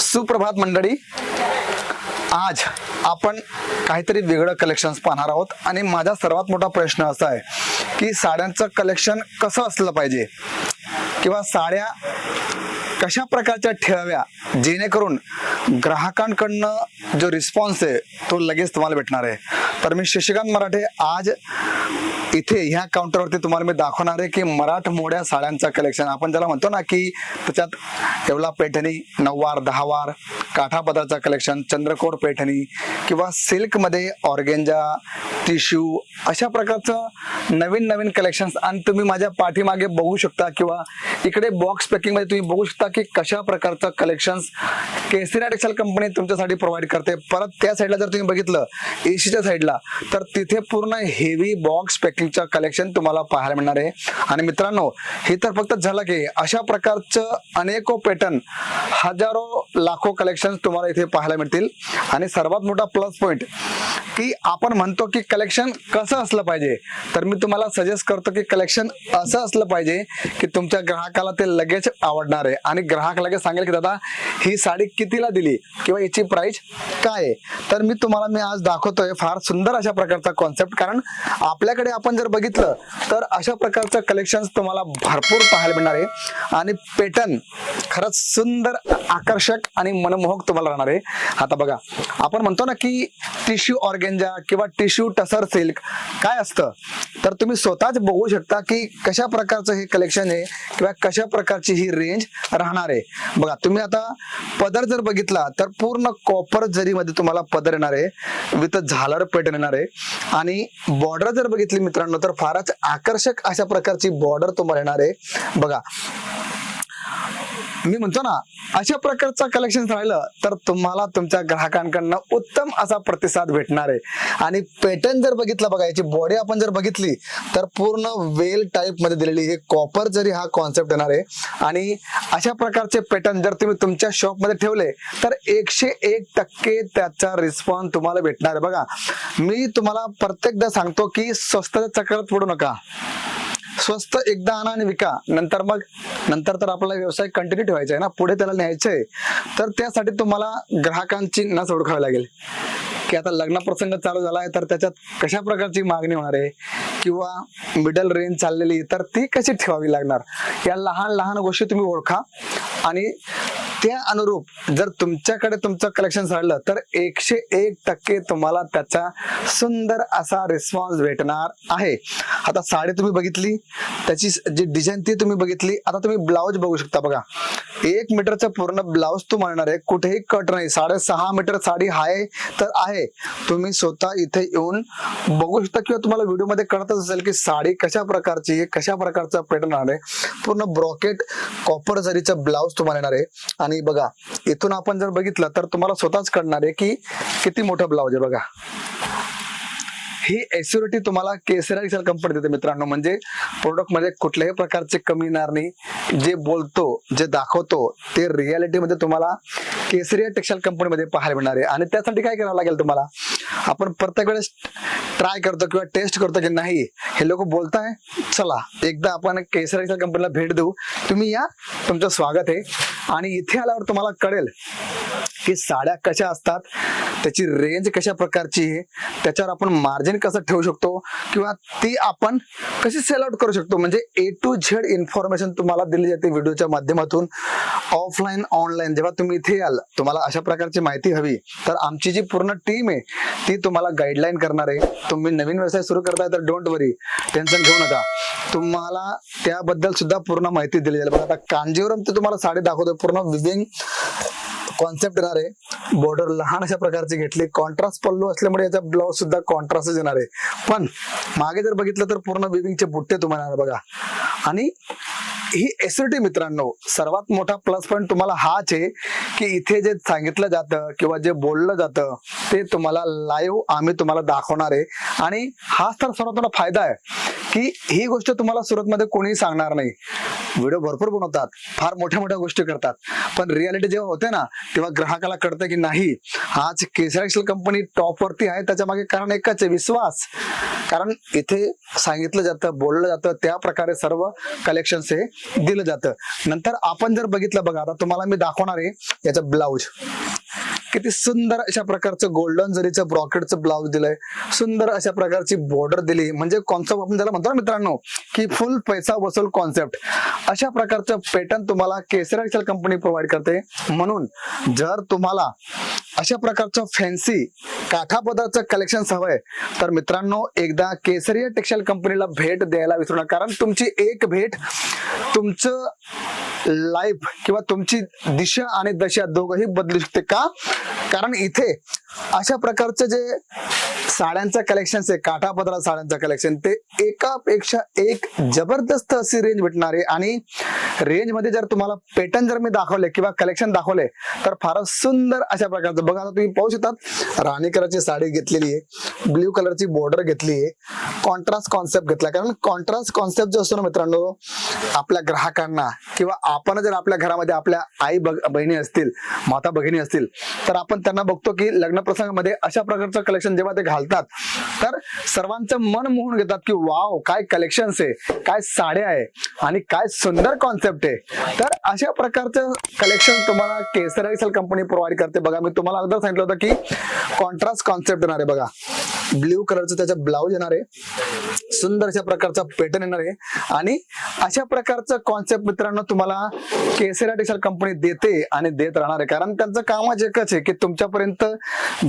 सुप्रभात मंडळी. आज आपण काहीतरी वेगळं कलेक्शन पाहणार आहोत. आणि माझा सर्वात मोठा प्रश्न असा आहे की साड्यांचं कलेक्शन कसं असलं पाहिजे? किंवा साड्या कशा प्रकारच्या ठेवाव्या? जेणेकरून ग्राहकांकडनं जो रिस्पॉन्स आहे तो लगेच तुम्हाला भेटणार आहे. तर मी शशिकांत मराठे आज इथे ह्या काउंटरवरती तुम्हाला मी दाखवणार आहे की मराठमोड्या साड्यांचा कलेक्शन आपण ज्याला म्हणतो ना की त्याच्यात येवला पैठणी नऊवार दहावार काठापदराचं कलेक्शन चंद्रकोर पैठणी किंवा सिल्कमध्ये ऑर्गेंजा टिश्यू अशा प्रकारचं नवीन नवीन कलेक्शन्स आणि तुम्ही माझ्या पाठीमागे बघू शकता किंवा इकडे बॉक्स पॅकिंगमध्ये तुम्ही बघू शकता की कशा प्रकारचं कलेक्शन्स केसरी टेक्सटाईल कंपनी तुमच्यासाठी प्रोव्हाइड करते. परत त्या साईडला जर तुम्ही बघितलं एशीच्या साईडला तर तिथे पूर्ण हेवी बॉक्स पॅकिंगचं कलेक्शन तुम्हाला पाहायला मिळणार आहे. आणि मित्रांनो हे तर फक्त झलक आहे अशा प्रकारचं अनेको पॅटर्न हजारो लाखो कलेक्शन तुम्हाला इथे पाहायला मिळतील. आणि सर्वात मोठा प्लस पॉइंट की आपण म्हणतो की कलेक्शन कसं असलं पाहिजे तर मी तुम्हाला सजेस्ट करतो की कलेक्शन असं असलं पाहिजे की तुमच्या ग्राहकाला ते लगेच आवडणार आहे. आणि ग्राहक लगेच सांगेल की दादा ही साडी कितीला दिली? किंवा याची प्राइस काय आहे? तर मी तुम्हाला मी आज दाखवतोय फार सुंदर अशा प्रकारचा कॉन्सेप्ट कारण आपल्याकडे आपण जर बघितलं तर अशा प्रकारचं कलेक्शन तुम्हाला भरपूर पाहायला मिळणार आहे. आणि पेटर्न खरंच सुंदर आकर्षक आणि मनमोहक तुम्हाला राहणार आहे. आता बघा आपण म्हणतो ना की टिश्यू ऑर्गेंजा किंवा टिश्यू टसर सिल्क काय असतं? तर तुम्ही स्वतःच बघू शकता की कशा प्रकारचं हे कलेक्शन आहे किंवा कशा प्रकारची ही रेंज राहणार आहे. बघा तुम्ही आता पदर जर बघितला तर पूर्ण कॉपर जरीमध्ये तुम्हाला पदर येणार आहे. विथ झालर पेटर्न येणार आहे. आणि बॉर्डर जर बघितली मित्र मित्रांनो तर फारच आकर्षक अशा प्रकारची बॉर्डर तुम्हाला येणार आहे. बघा मी म्हणतो ना अशा प्रकारचं कलेक्शन राहिलं तर तुम्हाला तुमच्या ग्राहकांकडनं उत्तम असा प्रतिसाद भेटणार आहे. आणि पॅटर्न जर बघितला बघा याची बॉडी आपण जर बघितली तर पूर्ण वेल टाईपमध्ये दिलेली हे कॉपर जरी हा कॉन्सेप्ट येणार आहे आणि अशा प्रकारचे पॅटर्न जर तुम्ही तुमच्या शॉपमध्ये ठेवले तर एकशे एक टक्के त्याचा रिस्पॉन्स तुम्हाला भेटणार आहे. बघा मी तुम्हाला प्रत्येकदा सांगतो की स्वस्ताच्या चक्रात पडू नका. स्वस्त एकदा आणा आणि विका. नंतर मग नंतर तर आपला व्यवसाय कंटिन्यू ठेवायचा आहे ना. पुढे त्याला न्यायचंय तर त्यासाठी तुम्हाला ग्राहकांची नस ओळखावी लागेल. की आता लग्न प्रसंग चालू झाला आहे तर त्याच्यात कशा प्रकारची मागणी होणार आहे? किंवा मिडल रेंज चाललेली तर ती कशी ठेवावी लागणार? या लहान लहान गोष्टी तुम्ही ओळखा. आणि त्या अनुरूप जर तुमच्याकडे तुमचं कलेक्शन राहिलं तर एकशे एक टक्के तुम्हाला त्याचा सुंदर असा रिस्पॉन्स भेटणार आहे. आता साडी तुम्ही बघितली त्याची जी डिझाईन ती तुम्ही बघितली आता तुम्ही ब्लाऊज बघू शकता बघा. एक मीटरचा पूर्ण ब्लाऊज तू म्हणणार आहे कुठेही कट नाही. साडेसहा मीटर साडी आहे तर आहे. तुम्ही स्वतः इथे येऊन बघू शकता किंवा तुम्हाला व्हिडिओमध्ये कळतच असेल की साडी कशा प्रकारची आहे कशा प्रकारचा पॅटर्न आहे. पूर्ण ब्रॉकेट कॉपर जरीचा ब्लाऊज तुम्हाला येणार आहे. आणि बघा इथून आपण जर बघितलं तर तुम्हाला स्वतःच कळणार आहे की किती मोठं ब्लाऊज आहे बघा. ही एस्युरिटी तुम्हाला केसरा रिसेल कंपनी देते मित्रांनो. म्हणजे प्रोडक्टमध्ये कुठल्याही प्रकारचे कमी येणार नाही. जे बोलतो जे दाखवतो ते रियालिटी मध्ये तुम्हाला केसरिया टेक्सटाईल कंपनीमध्ये पाहायला मिळणार आहे. आणि त्यासाठी काय करावं लागेल तुम्हाला? आपण प्रत्येक वेळेस ट्राय करतो किंवा टेस्ट करतो की नाही हे लोक बोलताय चला एकदा आपण केसरी कंपनीला भेट देऊ. तुम्ही या तुमचं स्वागत आहे. आणि इथे आल्यावर तुम्हाला कळेल की साड्या कशा असतात त्याची रेंज कशा प्रकारची आहे त्याच्यावर आपण मार्जिन कसं ठेवू शकतो किंवा ती आपण कशी सेल आउट करू शकतो? म्हणजे ए टू झेड इन्फॉर्मेशन तुम्हाला दिली जाते व्हिडिओच्या माध्यमातून. ऑफलाईन ऑनलाईन जेव्हा तुम्ही इथे याल तुम्हाला अशा प्रकारची माहिती हवी. तर आमची जी पूर्ण टीम आहे ती तुम्हाला गाईडलाईन करणार आहे. तुम्ही नवीन व्यवसाय सुरू करताय तर डोंट वरी टेन्शन घेऊ नका. तुम्हाला त्याबद्दल सुद्धा पूर्ण माहिती दिली जाईल. बघा आता कांजीवरम ते तुम्हाला साडी दाखवतो पूर्ण विविंग कॉन्सेप्ट येणार आहे. बॉर्डर लहान अशा प्रकारची घेतली. कॉन्ट्रास्ट पल्लू असल्यामुळे याचा ब्लाऊज सुद्धा कॉन्ट्रास्टच येणार आहे. पण मागे जर बघितलं तर पूर्ण विविंगचे बुट्टे तुम्हाला येणार बघा. आणि ही एसिडिटी मित्रांनो सर्वात मोठा प्लस पॉईंट तुम्हाला हाच आहे की इथे जे सांगितलं जातं किंवा जे बोललं जातं ते तुम्हाला लाईव्ह आम्ही तुम्हाला दाखवणार आहे. आणि हाच तर सर्वात मोठा फायदा आहे की ही गोष्ट तुम्हाला सुरतमध्ये कोणीही सांगणार नाही. व्हिडिओ भरपूर बनवतात फार मोठ्या मोठ्या गोष्टी करतात. पण रियालिटी जेव्हा होते ना तेव्हा ग्राहकाला कळतं की नाही आज केसर कंपनी टॉपवरती आहे त्याच्यामागे कारण एकच आहे विश्वास. कारण इथे सांगितलं जातं बोललं जातं त्या प्रकारे सर्व कलेक्शन्स आहे दिलं जातं. नंतर आपण जर बघितलं बघा आता तुम्हाला मी दाखवणार आहे याचं ब्लाऊज. किती सुंदर अशा प्रकारचं गोल्डन जरीचं ब्रॉकेटचं ब्लाऊज दिलंय. सुंदर अशा प्रकारची बॉर्डर दिली. म्हणजे कॉन्सेप्ट आपण त्याला म्हणतो ना मित्रांनो की फुल पैसा वसूल कॉन्सेप्ट अशा प्रकारचं पॅटर्न तुम्हाला केसर एक्सेल कंपनी प्रोव्हाइड करते. म्हणून जर तुम्हाला अशा प्रकारचं फॅन्सी काठापदरचं कलेक्शन हवंय तर मित्रांनो एकदा केसरिया टेक्सटाईल कंपनीला भेट द्यायला विसरू नका. कारण तुमची एक भेट तुमचं लाईफ किंवा तुमची दिशा आणि दशा दोघंही बदलू शकते का? कारण इथे अशा प्रकारचं जे साड्यांचं कलेक्शन आहे काठापदरा साड्यांचं कलेक्शन ते एकापेक्षा एक जबरदस्त अशी रेंज भेटणार आहे आणि रेंजमध्ये जर तुम्हाला पॅटर्न जर मी दाखवले किंवा कलेक्शन दाखवले तर फारच सुंदर अशा प्रकारचं. बघा आता तुम्ही पाहू शकतात राणी कलरची साडी घेतलेली आहे ब्ल्यू कलरची बॉर्डर घेतली आहे कॉन्ट्रास्ट कॉन्सेप्ट घेतला. कारण कॉन्ट्रास्ट कॉन्सेप्ट जो असतो ना मित्रांनो आपल्या ग्राहकांना किंवा आपण जर आपल्या घरामध्ये आपल्या आई बहिणी असतील माता भगिनी असतील तर आपण त्यांना बघतो की लग्न प्रसंगामध्ये अशा प्रकारचं कलेक्शन जेव्हा ते घालतात तर सर्वांचं मन मोहून घेतात की वाव काय कलेक्शन्स आहे काय साड्या आहे आणि काय सुंदर कॉन्सेप्ट आहे. तर अशा प्रकारचं कलेक्शन तुम्हाला केसर एक्सेल कंपनी प्रोव्हाइड करते. बघा मी तुम्हाला अगोदर सांगितलं होतं की कॉन्ट्रास्ट कॉन्सेप्ट येणार आहे बघा. ब्ल्यू कलरचं त्याचं ब्लाऊज येणार आहे. सुंदर अशा प्रकारचा पॅटर्न येणार आहे. आणि अशा प्रकारचं कॉन्सेप्ट मित्रांनो तुम्हाला केसरा टेक्सटाईल कंपनी देते आणि देत राहणार आहे. कारण त्यांचं कामच एकच आहे की तुमच्यापर्यंत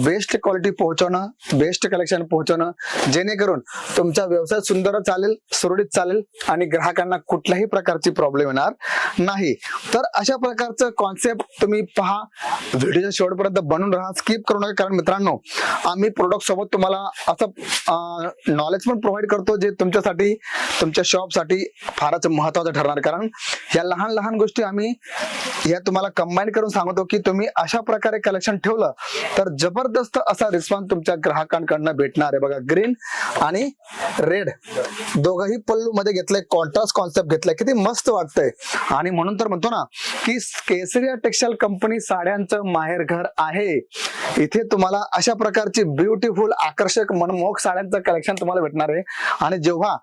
बेस्ट क्वालिटी पोहोचवणं बेस्ट कलेक्शन पोहोचवणं. जेणेकरून तुमचा व्यवसाय सुंदर चालेल सुरळीत चालेल आणि ग्राहकांना कुठल्याही प्रकारची प्रॉब्लेम येणार नाही. तर अशा प्रकारचं कॉन्सेप्ट तुम्ही पहा. व्हिडिओच्या शेवटपर्यंत बनून राहा स्किप करू नका. कारण मित्रांनो आम्ही प्रोडक्ट सोबत तुम्हाला असं नॉलेज पण प्रोव्हाइड करतो. जे तुमच्यासाठी तुमच्या शॉपसाठी फारच महत्वाचं ठरणार. कारण या लहान लहान गोष्टी आम्ही या तुम्हाला कंबाईन करून सांगतो की तुम्ही अशा प्रकारे कलेक्शन ठेवलं तर जबरदस्त असा रिस्पॉन्स तुमच्या ग्राहकांकडनं भेटणार आहे. बघा ग्रीन आणि रेड दोघही पल्लू मध्ये घेतलंय कॉन्ट्रास्ट कॉन्सेप्ट घेतलाय. किती मस्त वाटतंय. आणि म्हणून तर म्हणतो ना की केसरिया टेक्सटाईल कंपनी साड्यांचं माहेर घर आहे. इथे तुम्हाला अशा प्रकारची ब्युटिफुल आकर्षक मनमोहक साड्यांचं कलेक्शन तुम्हाला भेटणार आहे. आणि जेव्हा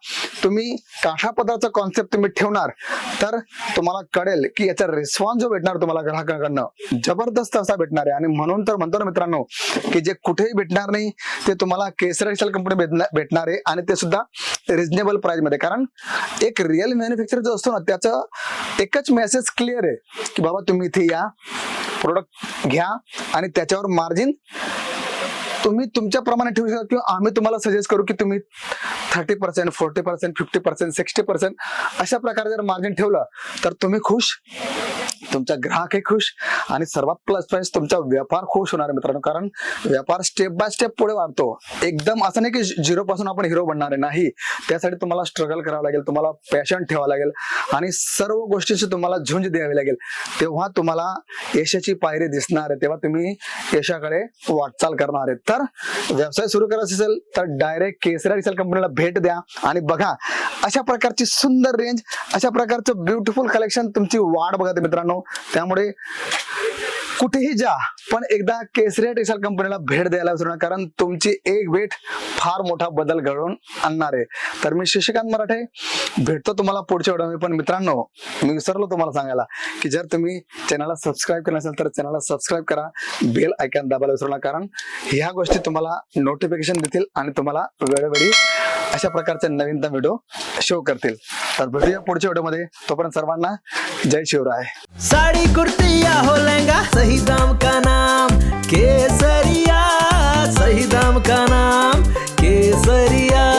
तुम्ही काठापदाचा कॉन्सेप्ट तुम्ही ठेवणार तर तुम्हाला कळेल की याचा रिस्पॉन्स जो भेटणार तुम्हाला ग्राहकांकडनं जबरदस्त असा भेटणार आहे. आणि म्हणून तर म्हणतो ना मित्रांनो की जे कुठेही भेटणार नाही ते तुम्हाला केसर एक्सेल कंपनी भेटणार आहे आणि ते सुद्धा रिझनेबल प्राइसमध्ये. कारण एक रिअल मॅन्युफॅक्चर जो असतो ना त्याचं एकच मेसेज क्लिअर आहे की बाबा तुम्ही इथे या प्रोडक्ट घ्या आणि त्याच्यावर मार्जिन तुम्ही तुमच्या प्रमाणे ठेवू शकता किंवा आम्ही तुम्हाला सजेस्ट करू की तुम्ही thirty percent forty percent fifty percent sixty percent अशा प्रकारे जर मार्जिन ठेवलं तर तुम्ही खुश. तुमचा ग्राहकही खुश आणि सर्वात प्लस पॉईंट तुमचा व्यापार खुश होणार मित्रांनो. कारण व्यापार स्टेप बाय स्टेप पुढे वाढतो. एकदम असं नाही की झिरो पासून आपण हिरो बनणार नाही. त्यासाठी तुम्हाला स्ट्रगल करावं लागेल. तुम्हाला पॅशन ठेवावं लागेल. आणि सर्व गोष्टीची तुम्हाला झुंज द्यावी लागेल. तेव्हा तुम्हाला यशाची पायरी दिसणार आहे. तेव्हा तुम्ही यशाकडे वाटचाल करणार आहे. तर व्यवसाय सुरू करायचा असेल तर डायरेक्ट केसरा रिसेल कंपनीला भेट द्या. आणि बघा अशा प्रकारची सुंदर रेंज अशा प्रकारचं ब्युटिफुल कलेक्शन तुमची वाट बघा मित्रांनो. मित्रांनो त्यामुळे कुठेही जा पण एकदा केसरिया टेक्सटाईल कंपनीला भेट द्यायला विसरू नका कारण तुमची एक भेट फार मोठा बदल घडवून आणणार आहे. तर मी शिक्षकांत मराठे भेटतो तुम्हाला पुढच्या व्हिडिओ पण मित्रांनो मी विसरलो तुम्हाला सांगायला की जर तुम्ही चॅनलला सबस्क्राईब केलं असेल तर चॅनलला सबस्क्राईब करा बेल ऐकन दाबायला विसरू नका कारण ह्या गोष्टी तुम्हाला नोटिफिकेशन देतील आणि तुम्हाला वेळोवेळी अशा प्रकारचा नवीन व्हिडिओ शो करतील. तर भेटूया पुढच्या व्हिडिओमध्ये तोपर्यंत सर्वांना जय शिवराय. साडी कुर्ती हो लहंगा सही दाम का नाम? केसरिया सही दाम का नाम? केसरिया.